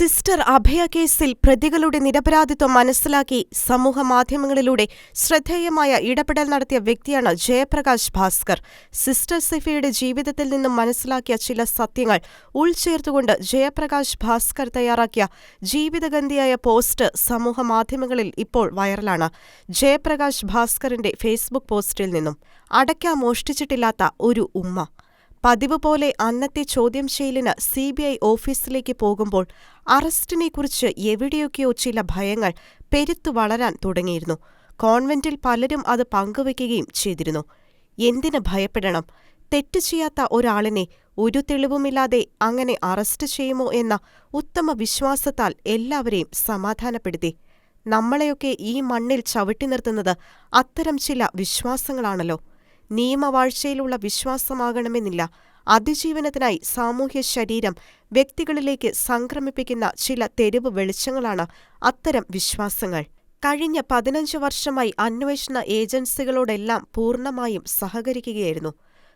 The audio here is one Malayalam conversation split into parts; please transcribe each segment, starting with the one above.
സിസ്റ്റർ അഭയ കേസിൽ പ്രതികളുടെ നിരപരാധിത്വം മനസ്സിലാക്കി സമൂഹമാധ്യമങ്ങളിലൂടെ ശ്രദ്ധേയമായ ഇടപെടൽ നടത്തിയ വ്യക്തിയാണ് ജയപ്രകാശ് ഭാസ്കർ. സിസ്റ്റർ സിഫിയുടെ ജീവിതത്തിൽ നിന്നും മനസ്സിലാക്കിയ ചില സത്യങ്ങൾ ഉൾച്ചേർത്തുകൊണ്ട് ജയപ്രകാശ് ഭാസ്കർ തയ്യാറാക്കിയ ജീവിതഗന്ധിയായ പോസ്റ്റ് സമൂഹമാധ്യമങ്ങളിൽ ഇപ്പോൾ വൈറലാണ്. ജയപ്രകാശ് ഭാസ്കറിന്റെ ഫേസ്ബുക്ക് പോസ്റ്റിൽ നിന്നും അടയ്ക്ക മോഷ്ടിച്ചിട്ടില്ലാത്ത ഒരു ഉമ്മ. പതിവ് പോലെ അന്നത്തെ ചോദ്യം ചെയ്യലിന് സി ബി ഐ ഓഫീസിലേക്ക് പോകുമ്പോൾ അറസ്റ്റിനെക്കുറിച്ച് എവിടെയൊക്കെയോ ചില ഭയങ്ങൾ പെരുത്തു വളരാൻ തുടങ്ങിയിരുന്നു. കോൺവെന്റിൽ പലരും അത് പങ്കുവയ്ക്കുകയും ചെയ്തിരുന്നു. എന്തിന് ഭയപ്പെടണം? തെറ്റ് ചെയ്യാത്ത ഒരാളിനെ ഒരു തെളിവുമില്ലാതെ അങ്ങനെ അറസ്റ്റ് ചെയ്യുമോ എന്ന ഉത്തമ വിശ്വാസത്താൽ എല്ലാവരെയും സമാധാനപ്പെടുത്തി. നമ്മളെയൊക്കെ ഈ മണ്ണിൽ ചവിട്ടി നിർത്തുന്നത് അത്തരം ചില വിശ്വാസങ്ങളാണല്ലോ. നിയമവാഴ്ചയിലുള്ള വിശ്വാസമാകണമെന്നില്ല. അതിജീവനത്തിനായി സാമൂഹ്യ ശരീരം വ്യക്തികളിലേക്ക് സംക്രമിപ്പിക്കുന്ന ചില തെരുവ് വെളിച്ചങ്ങളാണ് അത്തരം വിശ്വാസങ്ങൾ. കഴിഞ്ഞ പതിനഞ്ച് വർഷമായി അന്വേഷണ ഏജൻസികളോടെല്ലാം പൂർണമായും സഹകരിക്കുകയായിരുന്നു.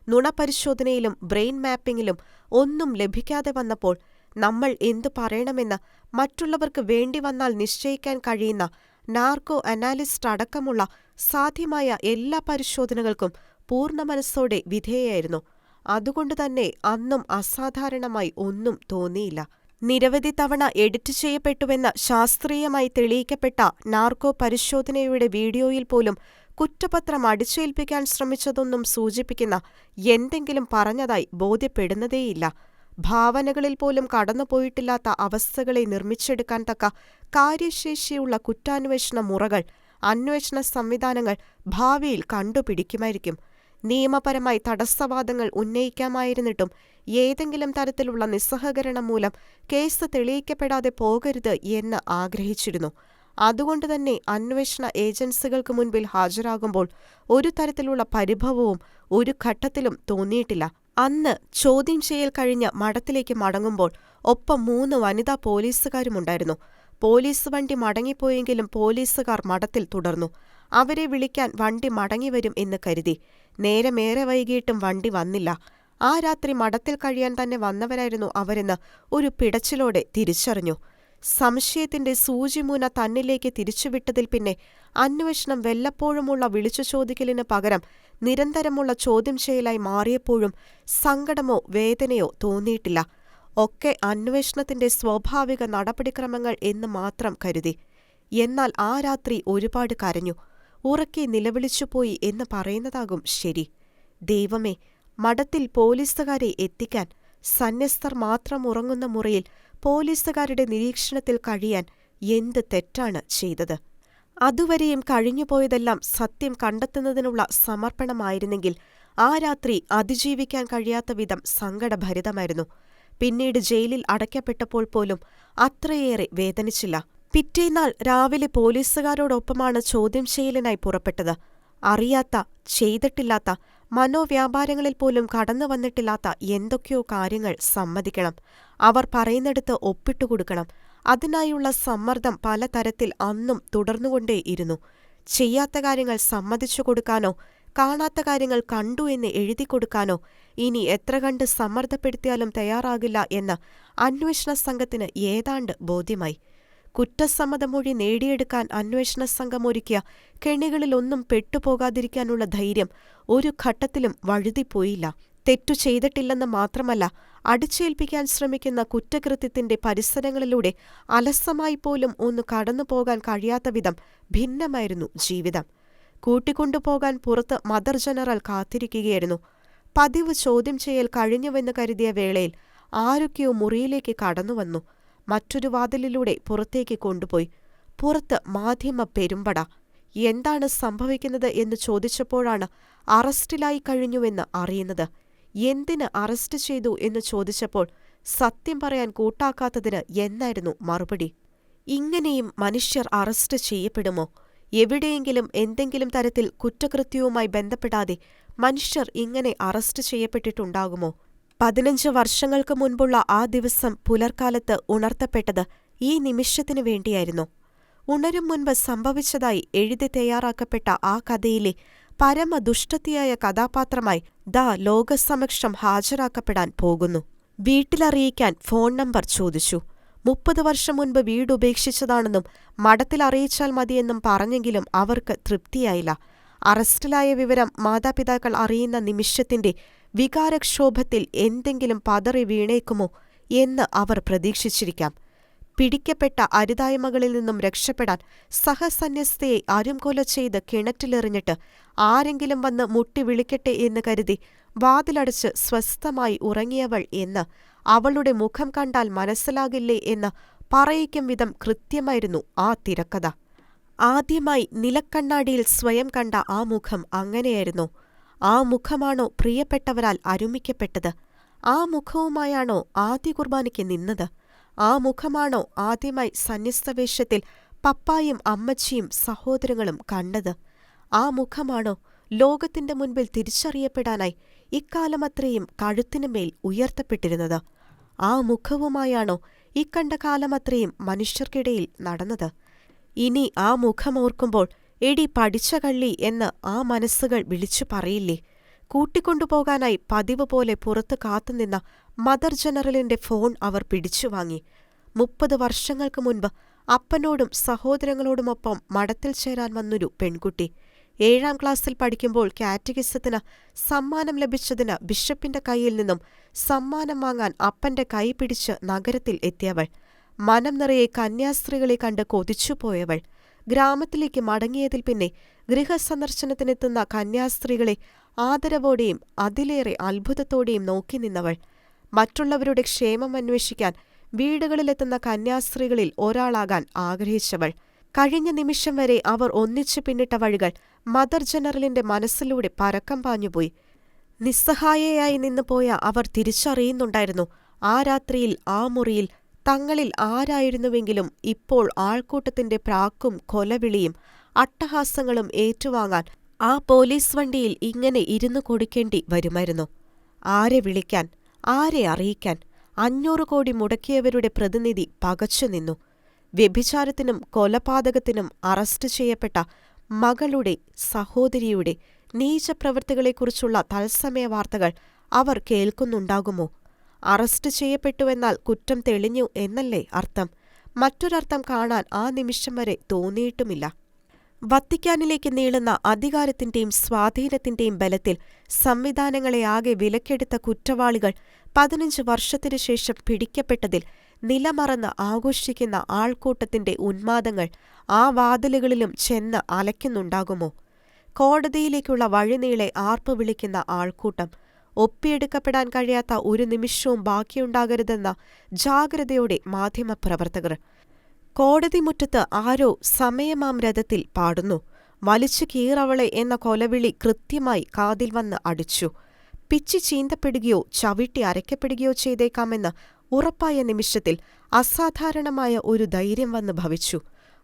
നുണപരിശോധനയിലും ബ്രെയിൻ മാപ്പിംഗിലും ഒന്നും ലഭിക്കാതെ വന്നപ്പോൾ നമ്മൾ എന്തു പറയണമെന്ന് മറ്റുള്ളവർക്ക് വേണ്ടി വന്നാൽ നിശ്ചയിക്കാൻ കഴിയുന്ന നാർക്കോ അനാലിസ്റ്റ് അടക്കമുള്ള സാധ്യമായ എല്ലാ പരിശോധനകൾക്കും പൂർണ മനസ്സോടെ വിധേയായിരുന്നു അതുകൊണ്ടുതന്നെ അന്നും അസാധാരണമായി ഒന്നും തോന്നിയില്ല. നിരവധി തവണ എഡിറ്റ് ചെയ്യപ്പെട്ടുവെന്ന് ശാസ്ത്രീയമായി തെളിയിക്കപ്പെട്ട നാർക്കോ പരിശോധനയുടെ വീഡിയോയിൽ പോലും കുറ്റപത്രം അടിച്ചേൽപ്പിക്കാൻ ശ്രമിച്ചതൊന്നും സൂചിപ്പിക്കുന്ന എന്തെങ്കിലും പറഞ്ഞതായി ബോധ്യപ്പെടുന്നതേയില്ല. ഭാവനകളിൽ പോലും കടന്നുപോയിട്ടില്ലാത്ത അവസ്ഥകളെ നിർമ്മിച്ചെടുക്കാൻ തക്ക കാര്യശേഷിയുള്ള കുറ്റാന്വേഷണ മുറകൾ അന്വേഷണ സംവിധാനങ്ങൾ ഭാവിയിൽ കണ്ടുപിടിക്കുമായിരിക്കും. നിയമപരമായി തടസ്സവാദങ്ങൾ ഉന്നയിക്കാമായിരുന്നിട്ടും ഏതെങ്കിലും തരത്തിലുള്ള നിസ്സഹകരണം മൂലം കേസ് തെളിയിക്കപ്പെടാതെ പോകരുത് എന്ന് ആഗ്രഹിച്ചിരുന്നു. അതുകൊണ്ട് തന്നെ അന്വേഷണ ഏജൻസികൾക്ക് മുൻപിൽ ഹാജരാകുമ്പോൾ ഒരു തരത്തിലുള്ള പരിഭവവും ഒരു ഘട്ടത്തിലും തോന്നിയിട്ടില്ല. അന്ന് ചോദ്യം ചെയ്യൽ കഴിഞ്ഞ് മഠത്തിലേക്ക് മടങ്ങുമ്പോൾ ഒപ്പം മൂന്ന് വനിതാ പോലീസുകാരുമുണ്ടായിരുന്നു പോലീസ് വണ്ടി മടങ്ങിപ്പോയെങ്കിലും പോലീസുകാർ മഠത്തിൽ തുടർന്നു. അവരെ വിളിക്കാൻ വണ്ടി മടങ്ങിവരും എന്ന് കരുതി. നേരമേറെ വൈകിയിട്ടും വണ്ടി വന്നില്ല. ആ രാത്രി മഠത്തിൽ കഴിയാൻ തന്നെ വന്നവരായിരുന്നു അവരെന്ന് ഒരു പിടച്ചിലോടെ തിരിച്ചറിഞ്ഞു. സംശയത്തിന്റെ സൂചിമൂന തന്നിലേക്ക് തിരിച്ചുവിട്ടതിൽ പിന്നെ അന്വേഷണം വല്ലപ്പോഴുമുള്ള വിളിച്ചു ചോദിക്കലിന് പകരം നിരന്തരമുള്ള ചോദ്യം ചെയ്യലായി മാറിയപ്പോഴും സങ്കടമോ വേദനയോ തോന്നിയിട്ടില്ല. ഒക്കെ അന്വേഷണത്തിന്റെ സ്വാഭാവിക നടപടിക്രമങ്ങൾ എന്ന് മാത്രം കരുതി. എന്നാൽ ആ രാത്രി ഒരുപാട് കരഞ്ഞു. ഉറക്കെ നിലവിളിച്ചുപോയി എന്ന് പറയുന്നതാകും ശരി. ദൈവമേ മഠത്തിൽ പോലീസുകാരെ എത്തിക്കാൻ സന്യസ്തർ മാത്രം ഉറങ്ങുന്ന മുറിയിൽ പോലീസുകാരുടെ നിരീക്ഷണത്തിൽ കഴിയാൻ എന്ത് തെറ്റാണ് ചെയ്തത്? അതുവരെയും കഴിഞ്ഞുപോയതെല്ലാം സത്യം കണ്ടെത്തുന്നതിനുള്ള സമർപ്പണമായിരുന്നെങ്കിൽ ആ രാത്രി അതിജീവിക്കാൻ കഴിയാത്ത വിധം സങ്കടഭരിതമായിരുന്നു. പിന്നീട് ജയിലിൽ അടയ്ക്കപ്പെട്ടപ്പോൾ പോലും അത്രയേറെ വേദനിച്ചില്ല. പിറ്റേന്നാൾ രാവിലെ പോലീസുകാരോടൊപ്പമാണ് ചോദ്യം ചെയ്യലിനായി പുറപ്പെട്ടത്. അറിയാത്ത ചെയ്തിട്ടില്ലാത്ത മനോവ്യാപാരങ്ങളിൽ പോലും കടന്നു വന്നിട്ടില്ലാത്ത എന്തൊക്കെയോ കാര്യങ്ങൾ സമ്മതിക്കണം. അവർ പറയുന്നിടത്ത് ഒപ്പിട്ടുകൊടുക്കണം അതിനായുള്ള സമ്മർദ്ദം പലതരത്തിൽ അന്നും തുടർന്നുകൊണ്ടേയിരുന്നു. ചെയ്യാത്ത കാര്യങ്ങൾ സമ്മതിച്ചു കൊടുക്കാനോ കാണാത്ത കാര്യങ്ങൾ കണ്ടു എന്ന് എഴുതി കൊടുക്കാനോ ഇനി എത്ര കണ്ട് സമ്മർദ്ദപ്പെടുത്തിയാലും തയ്യാറാകില്ല എന്ന് അന്വേഷണ സംഘത്തിന് ഏതാണ്ട് ബോധ്യമായി. കുറ്റസമ്മതമൊഴി നേടിയെടുക്കാൻ അന്വേഷണ സംഘം ഒരുക്കിയ കെണികളിലൊന്നും പെട്ടുപോകാതിരിക്കാനുള്ള ധൈര്യം ഒരു ഘട്ടത്തിലും വഴുതിപ്പോയില്ല. തെറ്റു ചെയ്തിട്ടില്ലെന്ന് മാത്രമല്ല അടിച്ചേൽപ്പിക്കാൻ ശ്രമിക്കുന്ന കുറ്റകൃത്യത്തിന്റെ പരിസരങ്ങളിലൂടെ അലസമായി പോലും ഒന്ന് കടന്നുപോകാൻ കഴിയാത്ത വിധം ഭിന്നമായിരുന്നു ജീവിതം. കൂട്ടിക്കൊണ്ടുപോകാൻ പുറത്ത് മദർ ജനറൽ കാത്തിരിക്കുകയായിരുന്നു. പതിവ് ചോദ്യം ചെയ്യൽ കഴിഞ്ഞുവെന്ന് കരുതിയ വേളയിൽ ആരൊക്കെയോ മുറിയിലേക്ക് കടന്നുവന്നു. മറ്റൊരു വാതിലിലൂടെ പുറത്തേക്ക് കൊണ്ടുപോയി. പുറത്ത് മാധ്യമ പെരുമ്പട. എന്താണ് സംഭവിക്കുന്നത് എന്ന് ചോദിച്ചപ്പോഴാണ് അറസ്റ്റിലായി കഴിഞ്ഞുവെന്ന് അറിയുന്നത്. എന്തിന് അറസ്റ്റ് ചെയ്തു എന്ന് ചോദിച്ചപ്പോൾ സത്യം പറയാൻ കൂട്ടാക്കാത്തതിന് എന്നായിരുന്നു മറുപടി. ഇങ്ങനെയും മനുഷ്യർ അറസ്റ്റ് ചെയ്യപ്പെടുമോ? എവിടെയെങ്കിലും എന്തെങ്കിലും തരത്തിൽ കുറ്റകൃത്യവുമായി ബന്ധപ്പെടാതെ മനുഷ്യർ ഇങ്ങനെ അറസ്റ്റ് ചെയ്യപ്പെട്ടിട്ടുണ്ടാകുമോ? പതിനഞ്ച് വർഷങ്ങൾക്ക് മുൻപുള്ള ആ ദിവസം പുലർക്കാലത്ത് ഉണർത്തപ്പെട്ടത് ഈ നിമിഷത്തിനു വേണ്ടിയായിരുന്നു. ഉണരും മുൻപ് സംഭവിച്ചതായി എഴുതി തയ്യാറാക്കപ്പെട്ട ആ കഥയിലെ പരമദുഷ്ടത്തിയായ കഥാപാത്രമായി ദ ലോകസമക്ഷം ഹാജരാക്കപ്പെടാൻ പോകുന്നു. വീട്ടിലറിയിക്കാൻ ഫോൺ നമ്പർ ചോദിച്ചു. മുപ്പത് വർഷം മുൻപ് വീട് ഉപേക്ഷിച്ചതാണെന്നും മഠത്തിൽ അറിയിച്ചാൽ മതിയെന്നും പറഞ്ഞെങ്കിലും അവർക്ക് തൃപ്തിയായില്ല. അറസ്റ്റിലായ വിവരം മാതാപിതാക്കൾ അറിയുന്ന നിമിഷത്തിന്റെ വികാരക്ഷോഭത്തിൽ എന്തെങ്കിലും പതറി വീണേക്കുമോ എന്ന് അവർ പ്രതീക്ഷിച്ചിരിക്കാം. പിടിക്കപ്പെട്ട അരുതായ്മകളിൽ നിന്നും രക്ഷപ്പെടാൻ സഹസന്യസ്തയെ അരുംകൊല ചെയ്ത് കിണറ്റിലെറിഞ്ഞിട്ട് ആരെങ്കിലും വന്ന് മുട്ടി വിളിക്കട്ടെ എന്ന് കരുതി വാതിലടച്ച് സ്വസ്ഥമായി ഉറങ്ങിയവൾ എന്ന് അവളുടെ മുഖം കണ്ടാൽ മനസ്സിലാകില്ലേ എന്ന് പറയിക്കും വിധം കൃത്യമായിരുന്നു ആ തിരക്കഥ. ആദ്യമായി നിലക്കണ്ണാടിയിൽ സ്വയം കണ്ട ആ മുഖം അങ്ങനെയായിരുന്നു. ആ മുഖമാണോ പ്രിയപ്പെട്ടവരാൽ അരുമിക്കപ്പെട്ടത്? ആ മുഖവുമായാണോ ആദ്യ കുർബാനയ്ക്ക് നിന്നത്? ആ മുഖമാണോ ആദ്യമായി സന്യസ്തവേഷത്തിൽ പപ്പായും അമ്മച്ചിയും സഹോദരങ്ങളും കണ്ടത്? ആ മുഖമാണോ ലോകത്തിന്റെ മുൻപിൽ തിരിച്ചറിയപ്പെടാനായി ഇക്കാലമത്രയും കഴുത്തിനുമേൽ ഉയർത്തപ്പെട്ടിരുന്നത്? ആ മുഖവുമായാണോ ഇക്കണ്ട കാലമത്രയും മനുഷ്യർക്കിടയിൽ നടന്നത്? ഇനി ആ മുഖമോർക്കുമ്പോൾ എടി പഠിച്ച കള്ളി എന്ന് ആ മനസ്സുകൾ വിളിച്ചു പറയില്ലേ? കൂട്ടിക്കൊണ്ടുപോകാനായി പതിവ് പോലെ പുറത്തു കാത്തുനിന്ന മദർ ജനറലിന്റെ ഫോൺ അവർ പിടിച്ചു വാങ്ങി. മുപ്പത് വർഷങ്ങൾക്ക് മുൻപ് അപ്പനോടും സഹോദരങ്ങളോടുമൊപ്പം മഠത്തിൽ ചേരാൻ വന്നൊരു പെൺകുട്ടി. ഏഴാം ക്ലാസ്സിൽ പഠിക്കുമ്പോൾ കാറ്റഗിസത്തിന് സമ്മാനം ലഭിച്ചതിന് ബിഷപ്പിന്റെ കയ്യിൽ നിന്നും സമ്മാനം വാങ്ങാൻ അപ്പന്റെ കൈ പിടിച്ച് നഗരത്തിൽ എത്തിയവൾ. മനം നിറയെ കന്യാസ്ത്രീകളെ കണ്ട് കൊതിച്ചുപോയവൾ. ഗ്രാമത്തിലേക്ക് മടങ്ങിയതിൽ പിന്നെ ഗൃഹസന്ദർശനത്തിനെത്തുന്ന കന്യാസ്ത്രീകളെ ആദരവോടെയും അതിലേറെ അത്ഭുതത്തോടെയും നോക്കി നിന്നവൾ. മറ്റുള്ളവരുടെ ക്ഷേമം അന്വേഷിക്കാൻ വീടുകളിലെത്തുന്ന കന്യാസ്ത്രീകളിൽ ഒരാളാകാൻ ആഗ്രഹിച്ചവൾ. കഴിഞ്ഞ നിമിഷം വരെ അവർ ഒന്നിച്ചു പിന്നിട്ട വഴികൾ മദർ ജനറലിന്റെ മനസ്സിലൂടെ പരക്കം പാഞ്ഞുപോയി. നിസ്സഹായയായി നിന്നുപോയ അവർ തിരിച്ചറിയുന്നുണ്ടായിരുന്നു. ആ രാത്രിയിൽ ആ മുറിയിൽ തങ്ങളിൽ ആരായിരുന്നുവെങ്കിലും ഇപ്പോൾ ആൾക്കൂട്ടത്തിന്റെ പ്രാക്കും കൊലവിളിയും അട്ടഹാസങ്ങളും ഏറ്റുവാങ്ങാൻ ആ പോലീസ് വണ്ടിയിൽ ഇങ്ങനെ ഇരുന്നു കൊടുക്കേണ്ടി വരുമായിരുന്നു. ആരെ വിളിക്കാൻ ആരെ അറിയിക്കാൻ അഞ്ഞൂറ് കോടി മുടക്കിയവരുടെ പ്രതിനിധി പകച്ചു നിന്നു. വ്യഭിചാരത്തിനും കൊലപാതകത്തിനും അറസ്റ്റ് ചെയ്യപ്പെട്ട മകളുടെ സഹോദരിയുടെ നീചപ്രവൃത്തികളെക്കുറിച്ചുള്ള തത്സമയ വാർത്തകൾ അവർ കേൾക്കുന്നുണ്ടാകുമോ? അറസ്റ്റ് ചെയ്യപ്പെട്ടുവെന്നാൽ കുറ്റം തെളിഞ്ഞു എന്നല്ലേ അർത്ഥം. മറ്റൊരർത്ഥം കാണാൻ ആ നിമിഷം വരെ തോന്നിയിട്ടുമില്ല. വത്തിക്കാനിലേക്ക് നീളുന്ന അധികാരത്തിന്റെയും സ്വാധീനത്തിന്റെയും ബലത്തിൽ സംവിധാനങ്ങളെ ആകെ വിലക്കെടുത്ത കുറ്റവാളികൾ പതിനഞ്ച് വർഷത്തിനു ശേഷം പിടിക്കപ്പെട്ടതിൽ നിലമറന്ന് ആഘോഷിക്കുന്ന ആൾക്കൂട്ടത്തിന്റെ ഉന്മാദങ്ങൾ ആ വാതിലുകളിലും ചെന്ന് അലയ്ക്കുന്നുണ്ടാകുമോ? കോടതിയിലേക്കുള്ള വഴിനീളെ ആർപ്പു വിളിക്കുന്ന ആൾക്കൂട്ടം ഒപ്പിയെടുക്കപ്പെടാൻ കഴിയാത്ത ഒരു നിമിഷവും ബാക്കിയുണ്ടാകരുതെന്ന ജാഗ്രതയോടെ മാധ്യമപ്രവർത്തകർ. കോടതി മുറ്റത്ത് ആരോ സമയമാം രഥത്തിൽ പാടുന്നു. വലിച്ചു കീറവളെ എന്ന കൊലവിളി കൃത്യമായി കാതിൽ വന്ന് അടിച്ചു. പിച്ചി ചീന്തപ്പെടുകയോ ചവിട്ടി അരയ്ക്കപ്പെടുകയോ ചെയ്തേക്കാമെന്ന് ഉറപ്പായ നിമിഷത്തിൽ അസാധാരണമായ ഒരു ധൈര്യം വന്ന് ഭവിച്ചു.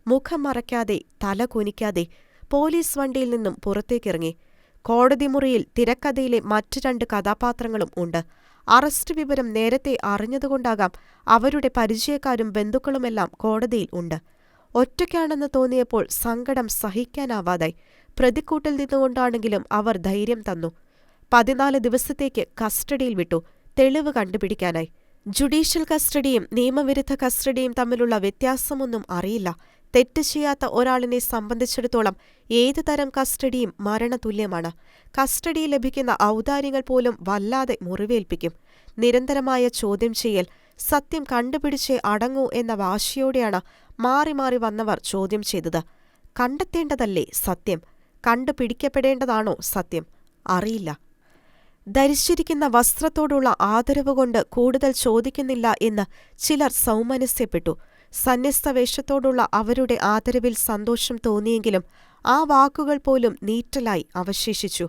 മുഖം മറയ്ക്കാതെ തല കുനിക്കാതെ പോലീസ് വണ്ടിയിൽ നിന്നും പുറത്തേക്കിറങ്ങി. കോടതി മുറിയിൽ തിരക്കഥയിലെ മറ്റു രണ്ട് കഥാപാത്രങ്ങളും ഉണ്ട്. അറസ്റ്റ് വിവരം നേരത്തെ അറിഞ്ഞതുകൊണ്ടാകാം അവരുടെ പരിചയക്കാരും ബന്ധുക്കളുമെല്ലാം കോടതിയിൽ ഉണ്ട്. ഒറ്റയ്ക്കാണെന്ന് തോന്നിയപ്പോൾ സങ്കടം സഹിക്കാനാവാതായി. പ്രതിക്കൂട്ടിൽ നിന്നുകൊണ്ടാണെങ്കിലും അവർ ധൈര്യം തന്നു. പതിനാല് ദിവസത്തേക്ക് കസ്റ്റഡിയിൽ വിട്ടു. തെളിവ് കണ്ടുപിടിക്കാനായി. ജുഡീഷ്യൽ കസ്റ്റഡിയും നിയമവിരുദ്ധ കസ്റ്റഡിയും തമ്മിലുള്ള വ്യത്യാസമൊന്നും അറിയില്ല. തെറ്റ് ചെയ്യാത്ത ഒരാളിനെ സംബന്ധിച്ചിടത്തോളം ഏതു തരം കസ്റ്റഡിയും മരണതുല്യമാണ്. കസ്റ്റഡി ലഭിക്കുന്ന ഔദാര്യങ്ങൾ പോലും വല്ലാതെ മുറിവേൽപ്പിക്കും. നിരന്തരമായ ചോദ്യം ചെയ്യൽ സത്യം കണ്ടുപിടിച്ചേ അടങ്ങൂ എന്ന വാശിയോടെയാണ് മാറി മാറി വന്നവർ ചോദ്യം ചെയ്തത്. കണ്ടെത്തേണ്ടതല്ലേ സത്യം? കണ്ടുപിടിക്കപ്പെടേണ്ടതാണോ സത്യം? അറിയില്ല. ധരിച്ചിരിക്കുന്ന വസ്ത്രത്തോടുള്ള ആദരവ് കൊണ്ട് കൂടുതൽ ചോദിക്കുന്നില്ല എന്ന് ചിലർ സൗമനസ്യപ്പെട്ടു. സന്യസ്തവേഷത്തോടുള്ള അവരുടെ ആദരവിൽ സന്തോഷം തോന്നിയെങ്കിലും ആ വാക്കുകൾ പോലും നീറ്റലായി അവശേഷിച്ചു.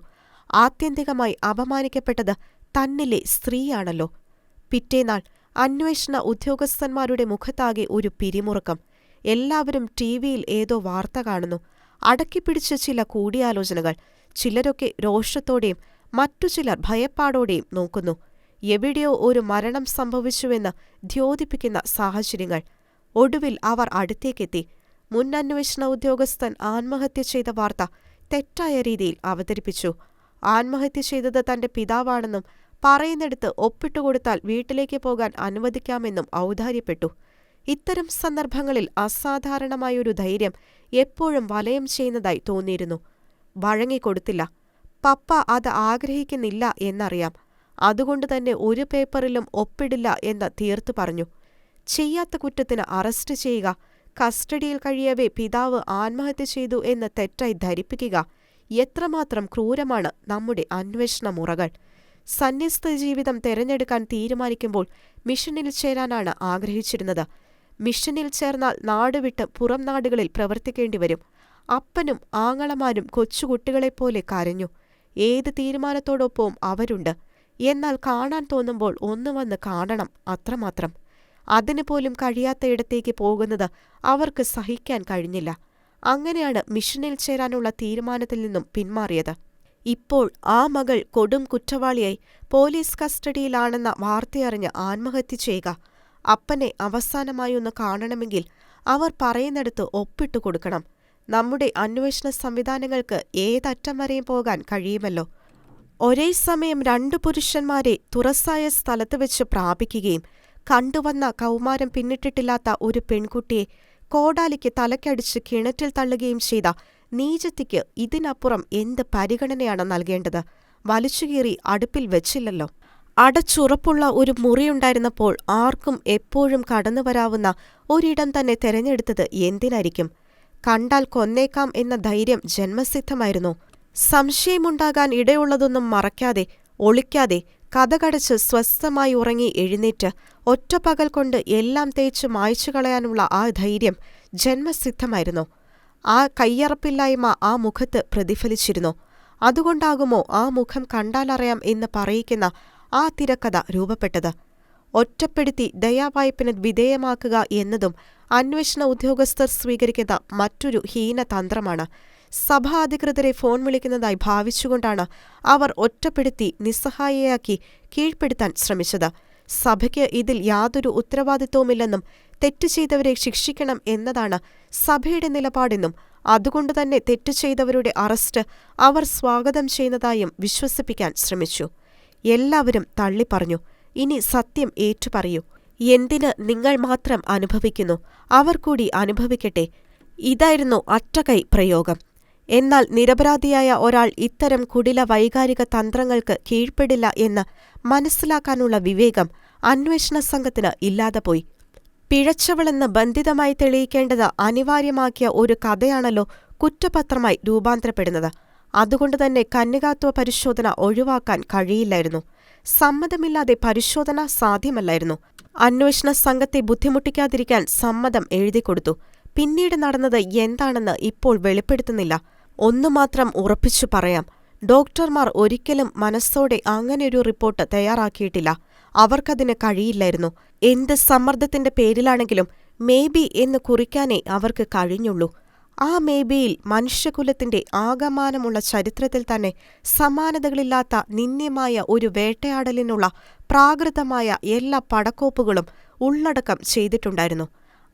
ആത്യന്തികമായി അപമാനിക്കപ്പെട്ടത് തന്നിലെ സ്ത്രീയാണല്ലോ. പിറ്റേനാൾ അന്വേഷണ ഉദ്യോഗസ്ഥന്മാരുടെ മുഖത്താകെ ഒരു പിരിമുറുക്കം. എല്ലാവരും ടി വിയിൽ ഏതോ വാർത്ത കാണുന്നു. അടക്കിപ്പിടിച്ച ചില കൂടിയാലോചനകൾ. ചിലരൊക്കെ രോഷത്തോടെയും മറ്റു ചിലർ ഭയപ്പാടോടെയും നോക്കുന്നു. എവിടെയോ ഒരു മരണം സംഭവിച്ചുവെന്ന് ദ്യോതിപ്പിക്കുന്ന സാഹചര്യങ്ങൾ. ഒടുവിൽ അവർ അടുത്തേക്കെത്തി. മുൻ അന്വേഷണ ഉദ്യോഗസ്ഥൻ ആത്മഹത്യ ചെയ്ത വാർത്ത തെറ്റായ രീതിയിൽ അവതരിപ്പിച്ചു. ആത്മഹത്യ ചെയ്തത് തന്റെ പിതാവാണെന്നും പറയുന്നിടത്ത് ഒപ്പിട്ടുകൊടുത്താൽ വീട്ടിലേക്ക് പോകാൻ അനുവദിക്കാമെന്നും ഔദാര്യപ്പെട്ടു. ഇത്തരം സന്ദർഭങ്ങളിൽ അസാധാരണമായൊരു ധൈര്യം എപ്പോഴും വലയം ചെയ്യുന്നതായി തോന്നിയിരുന്നു. വഴങ്ങിക്കൊടുത്തില്ല. പപ്പ അത് ആഗ്രഹിക്കുന്നില്ല എന്നറിയാം. അതുകൊണ്ട് തന്നെ ഒരു പേപ്പറിലും ഒപ്പിടില്ല എന്ന് തീർത്തു പറഞ്ഞു. ചെയ്യാത്ത കുറ്റത്തിന് അറസ്റ്റ് ചെയ്യുക. കസ്റ്റഡിയിൽ കഴിയവേ പിതാവ് ആത്മഹത്യ ചെയ്തു എന്ന് തെറ്റായി ധരിപ്പിക്കുക. എത്രമാത്രം ക്രൂരമാണ് നമ്മുടെ അന്വേഷണ മുറകൾ. സന്യസ്ത ജീവിതം തെരഞ്ഞെടുക്കാൻ തീരുമാനിക്കുമ്പോൾ മിഷനിൽ ചേരാനാണ് ആഗ്രഹിച്ചിരുന്നത്. മിഷനിൽ ചേർന്നാൽ നാടുവിട്ട് പുറം നാടുകളിൽ പ്രവർത്തിക്കേണ്ടി വരും. അപ്പനും ആങ്ങളമാരും കൊച്ചുകുട്ടികളെപ്പോലെ കരഞ്ഞു. ഏത് തീരുമാനത്തോടൊപ്പവും അവരുണ്ട്. എന്നാൽ കാണാൻ തോന്നുമ്പോൾ ഒന്ന് വന്ന് കാണണം അത്രമാത്രം. അതിന് പോലും കഴിയാത്തയിടത്തേക്ക് പോകുന്നത് അവർക്ക് സഹിക്കാൻ കഴിഞ്ഞില്ല. അങ്ങനെയാണ് മിഷനിൽ ചേരാനുള്ള തീരുമാനത്തിൽ നിന്നും പിന്മാറിയത്. ഇപ്പോൾ ആ മകൾ കൊടും കുറ്റവാളിയായി പോലീസ് കസ്റ്റഡിയിലാണെന്ന വാർത്തയറിഞ്ഞ് ആത്മഹത്യ ചെയ്യുക. അപ്പനെ അവസാനമായി ഒന്ന് കാണണമെങ്കിൽ അവർ പറയുന്നിടത്ത് ഒപ്പിട്ടു കൊടുക്കണം. നമ്മുടെ അന്വേഷണ സംവിധാനങ്ങൾക്ക് ഏതറ്റം വരെയും പോകാൻ കഴിയുമല്ലോ. ഒരേ സമയം രണ്ടു പുരുഷന്മാരെ തുറസായ സ്ഥലത്ത് വെച്ച് പ്രാപിക്കുകയും കണ്ടുവന്ന കൗമാരം പിന്നിട്ടിട്ടില്ലാത്ത ഒരു പെൺകുട്ടിയെ കോടാലിക്ക് തലക്കടിച്ച് കിണറ്റിൽ തള്ളുകയും ചെയ്ത നീചത്തിക്ക് ഇതിനപ്പുറം എന്ത് പരിഗണനയാണ് നൽകേണ്ടത്? വലിച്ചുകീറി അടുപ്പിൽ വെച്ചില്ലല്ലോ. അടച്ചുറപ്പുള്ള ഒരു മുറിയുണ്ടായിരുന്നപ്പോൾ ആർക്കും എപ്പോഴും കടന്നു വരാവുന്ന ഒരിടം തന്നെ തെരഞ്ഞെടുത്തത് എന്തിനായിരിക്കും? കണ്ടാൽ കൊന്നേക്കാം എന്ന ധൈര്യം ജന്മസിദ്ധമായിരുന്നു. സംശയമുണ്ടാകാൻ ഇടയുള്ളതൊന്നും മറയ്ക്കാതെ ഒളിക്കാതെ കഥകടച്ച് സ്വസ്ഥമായി ഉറങ്ങി എഴുന്നേറ്റ് ഒറ്റപ്പകൽ കൊണ്ട് എല്ലാം തേച്ച് മായ്ച്ചു കളയാനുള്ള ആ ധൈര്യം ജന്മസിദ്ധമായിരുന്നു. ആ കയ്യറപ്പില്ലായ്മ ആ മുഖത്ത് പ്രതിഫലിച്ചിരുന്നു. അതുകൊണ്ടാകുമോ ആ മുഖം കണ്ടാലറിയാം എന്ന് പറയിക്കുന്ന ആ തിരക്കഥ രൂപപ്പെട്ടത്. ഒറ്റപ്പെടുത്തി ദയാവായ്പിന് വിധേയമാക്കുക എന്നതും അന്വേഷണ ഉദ്യോഗസ്ഥർ സ്വീകരിക്കുന്ന മറ്റൊരു ഹീനതന്ത്രമാണ്. സഭാ അധികൃതരെ ഫോൺ വിളിക്കുന്നതായി ഭാവിച്ചുകൊണ്ടാണ് അവർ ഒറ്റപ്പെടുത്തി നിസ്സഹായയാക്കി കീഴ്പ്പെടുത്താൻ ശ്രമിച്ചത്. സഭയ്ക്ക് ഇതിൽ യാതൊരു ഉത്തരവാദിത്വവുമില്ലെന്നും തെറ്റ് ചെയ്തവരെ ശിക്ഷിക്കണം എന്നതാണ് സഭയുടെ നിലപാടെന്നും അതുകൊണ്ടുതന്നെ തെറ്റ് ചെയ്തവരുടെ അറസ്റ്റ് അവർ സ്വാഗതം ചെയ്യുന്നതായും വിശ്വസിപ്പിക്കാൻ ശ്രമിച്ചു. എല്ലാവരും തള്ളിപ്പറഞ്ഞു ഇനി സത്യം ഏറ്റുപറയൂ. എന്തിന് നിങ്ങൾ മാത്രം അനുഭവിക്കുന്നു? അവർ കൂടി അനുഭവിക്കട്ടെ. ഇതായിരുന്നു അറ്റകൈ പ്രയോഗം. എന്നാൽ നിരപരാധിയായ ഒരാൾ ഇത്തരം കുടില വൈകാരിക തന്ത്രങ്ങൾക്ക് കീഴ്പ്പെടില്ല എന്ന് മനസ്സിലാക്കാനുള്ള വിവേകം അന്വേഷണ സംഘത്തിന് ഇല്ലാതെ പോയി. പിഴച്ചവളെന്ന് ബന്ധിതമായി തെളിയിക്കേണ്ടത് അനിവാര്യമാക്കിയ ഒരു കഥയാണല്ലോ കുറ്റപത്രമായി രൂപാന്തരപ്പെടുന്നത്. അതുകൊണ്ടുതന്നെ കന്യകാത്വ പരിശോധന ഒഴിവാക്കാൻ കഴിയില്ലായിരുന്നു. സമ്മതമില്ലാതെ പരിശോധന സാധ്യമല്ലായിരുന്നു. അന്വേഷണ സംഘത്തെ ബുദ്ധിമുട്ടിക്കാതിരിക്കാൻ സമ്മതം എഴുതിക്കൊടുത്തു. പിന്നീട് നടന്നത് എന്താണെന്ന് ഇപ്പോൾ വെളിപ്പെടുത്തുന്നില്ല. ഒന്നു മാത്രം ഉറപ്പിച്ചു പറയാം. ഡോക്ടർമാർ ഒരിക്കലും മനസ്സോടെ അങ്ങനെയൊരു റിപ്പോർട്ട് തയ്യാറാക്കിയിട്ടില്ല. അവർക്കതിന് കഴിയില്ലായിരുന്നു. എന്ത് സമ്മർദ്ദത്തിന്റെ പേരിലാണെങ്കിലും മേബി എന്ന് കുറിക്കാനേ അവർക്ക് കഴിഞ്ഞുള്ളൂ. ആ മേബിയിൽ മനുഷ്യകുലത്തിന്റെ ആകമാനമുള്ള ചരിത്രത്തിൽ തന്നെ സമാനതകളില്ലാത്ത നിന്ദ്യമായ ഒരു വേട്ടയാടലിനുള്ള പ്രാകൃതമായ എല്ലാ പടക്കോപ്പുകളും ഉള്ളടക്കം ചെയ്തിട്ടുണ്ടായിരുന്നു.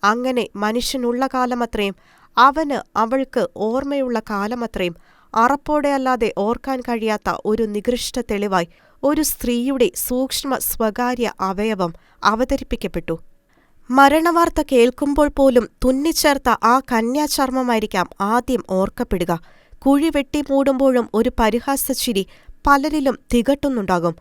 അങ്ങനെ മനുഷ്യനുള്ള കാലമത്രയും അവന് അവൾക്ക് ഓർമ്മയുള്ള കാലമത്രയും അറപ്പോടെ അല്ലാതെ ഓർക്കാൻ കഴിയാത്ത ഒരു നികൃഷ്ട തെളിവായി ഒരു സ്ത്രീയുടെ സൂക്ഷ്മ സ്വകാര്യ അവയവം അവതരിപ്പിക്കപ്പെട്ടു. മരണവാർത്ത കേൾക്കുമ്പോൾ പോലും തുന്നിച്ചേർത്ത ആ കന്യാചർമ്മമായിരിക്കാം ആദ്യം ഓർക്കപ്പെടുക. കുഴി വെട്ടി മൂടുമ്പോഴും ഒരു പരിഹാസച്ചിരി പലരിലും തികട്ടുന്നുണ്ടാകും.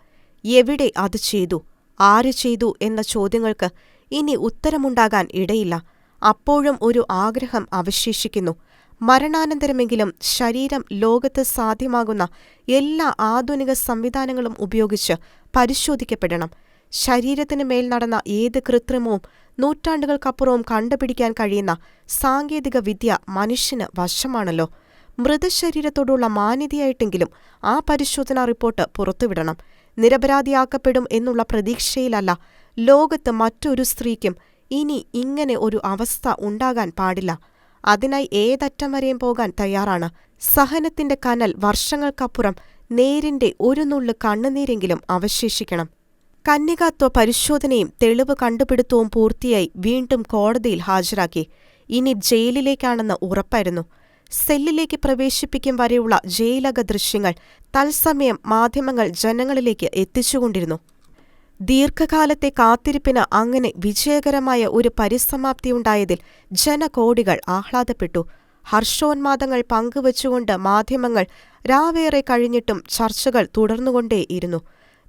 എവിടെ അത് ചെയ്തു? ആര് ചെയ്തു? എന്ന ചോദ്യങ്ങൾക്ക് ഇനി ഉത്തരമുണ്ടാകാൻ ഇടയില്ല. അപ്പോഴും ഒരു ആഗ്രഹം അവശേഷിക്കുന്നു. മരണാനന്തരമെങ്കിലും ശരീരം ലോകത്ത് സാധ്യമാകുന്ന എല്ലാ ആധുനിക സംവിധാനങ്ങളും ഉപയോഗിച്ച് പരിശോധിക്കപ്പെടണം. ശരീരത്തിന് മേൽ നടന്ന ഏത് കൃത്രിമവും നൂറ്റാണ്ടുകൾക്കപ്പുറവും കണ്ടുപിടിക്കാൻ കഴിയുന്ന സാങ്കേതിക വിദ്യ മനുഷ്യന് വശമാണല്ലോ. മൃതശരീരത്തോടുള്ള മാന്യതയായിട്ടെങ്കിലും ആ പരിശോധനാ റിപ്പോർട്ട് പുറത്തുവിടണം. നിരപരാധിയാക്കപ്പെടും എന്നുള്ള പ്രതീക്ഷയിലല്ല ലോകത്ത് മറ്റൊരു സ്ത്രീക്കും ഇനി ഇങ്ങനെ ഒരു അവസ്ഥ ഉണ്ടാകാൻ പാടില്ല. അതിനായി ഏതറ്റം വരെയും പോകാൻ തയ്യാറാണ്. സഹനത്തിന്റെ കനൽ വർഷങ്ങൾക്കപ്പുറം നേരിന്റെ ഒരു നുള്ളു കണ്ണുനീരെങ്കിലും അവശേഷിക്കണം. കന്യകാത്വ പരിശോധനയും തെളിവ് കണ്ടുപിടുത്തവും പൂർത്തിയായി വീണ്ടും കോടതിയിൽ ഹാജരാക്കി. ഇനി ജയിലിലേക്കാണെന്ന് ഉറപ്പായിരുന്നു. സെല്ലിലേക്ക് പ്രവേശിപ്പിക്കും വരെയുള്ള ജയിലക ദൃശ്യങ്ങൾ തത്സമയം മാധ്യമങ്ങൾ ജനങ്ങളിലേക്ക് എത്തിച്ചുകൊണ്ടിരുന്നു. ദീർഘകാലത്തെ കാത്തിരിപ്പിന് അങ്ങനെ വിജയകരമായ ഒരു പരിസമാപ്തിയുണ്ടായതിൽ ജനകോടികൾ ആഹ്ലാദപ്പെട്ടു. ഹർഷോന്മാദങ്ങൾ പങ്കുവച്ചുകൊണ്ട് മാധ്യമങ്ങൾ രാവേറെ കഴിഞ്ഞിട്ടും ചർച്ചകൾ തുടർന്നുകൊണ്ടേയിരുന്നു.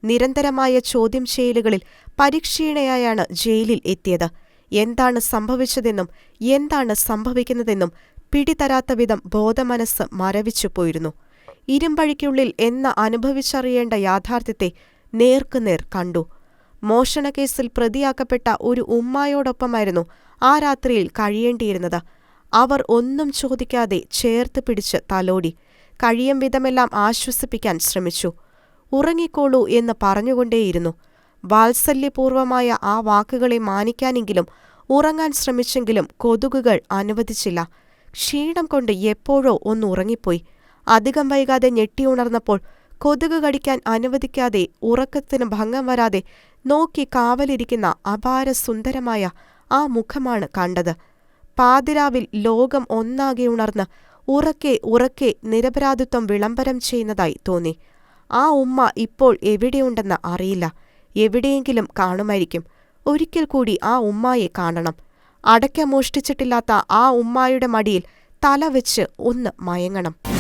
നിരന്തരമായ ചോദ്യം ചെയ്യലുകളിൽ പരിക്ഷീണയായാണ് ജയിലിൽ എത്തിയത്. എന്താണ് സംഭവിച്ചതെന്നും എന്താണ് സംഭവിക്കുന്നതെന്നും പിടിതരാത്ത വിധം ബോധമനസ്സ് മരവിച്ചുപോയിരുന്നു ഇരുമ്പഴിക്കുള്ളിൽ എന്ന അനുഭവിച്ചറിയേണ്ട യാഥാർത്ഥ്യത്തെ നേർക്കുനേർ കണ്ടു. മോഷണക്കേസിൽ പ്രതിയാക്കപ്പെട്ട ഒരു ഉമ്മായോടൊപ്പമായിരുന്നു ആ രാത്രിയിൽ കഴിയേണ്ടിയിരുന്നത്. അവർ ഒന്നും ചോദിക്കാതെ ചേർത്ത് പിടിച്ച് തലോടി. കഴിയും വിധമെല്ലാം ആശ്വസിപ്പിക്കാൻ ശ്രമിച്ചു. ഉറങ്ങിക്കോളൂ എന്ന് പറഞ്ഞുകൊണ്ടേയിരുന്നു. വാത്സല്യപൂർവമായ ആ വാക്കുകളെ മാനിക്കാനെങ്കിലും ഉറങ്ങാൻ ശ്രമിച്ചെങ്കിലും കൊതുകുകൾ അനുവദിച്ചില്ല. ക്ഷീണം കൊണ്ട് എപ്പോഴോ ഒന്ന് ഉറങ്ങിപ്പോയി. അധികം വൈകാതെ ഞെട്ടിയുണർന്നപ്പോൾ കൊതുക് കടിക്കാൻ അനുവദിക്കാതെ ഉറക്കത്തിന് ഭംഗം വരാതെ നോക്കി കാവലിരിക്കുന്ന അപാര സുന്ദരമായ ആ മുഖമാണ് കണ്ടത്. പാതിരാവിൽ ലോകം ഒന്നാകെ ഉണർന്ന് ഉറക്കെ ഉറക്കെ നിരപരാധിത്വം വിളംബരം ചെയ്യുന്നതായി തോന്നി. ആ ഉമ്മ ഇപ്പോൾ എവിടെയുണ്ടെന്ന് അറിയില്ല. എവിടെയെങ്കിലും കാണുമായിരിക്കും. ഒരിക്കൽ കൂടി ആ ഉമ്മായെ കാണണം. അടയ്ക്ക മോഷ്ടിച്ചിട്ടില്ലാത്ത ആ ഉമ്മായുടെ മടിയിൽ തല വെച്ച് ഒന്ന് മയങ്ങണം.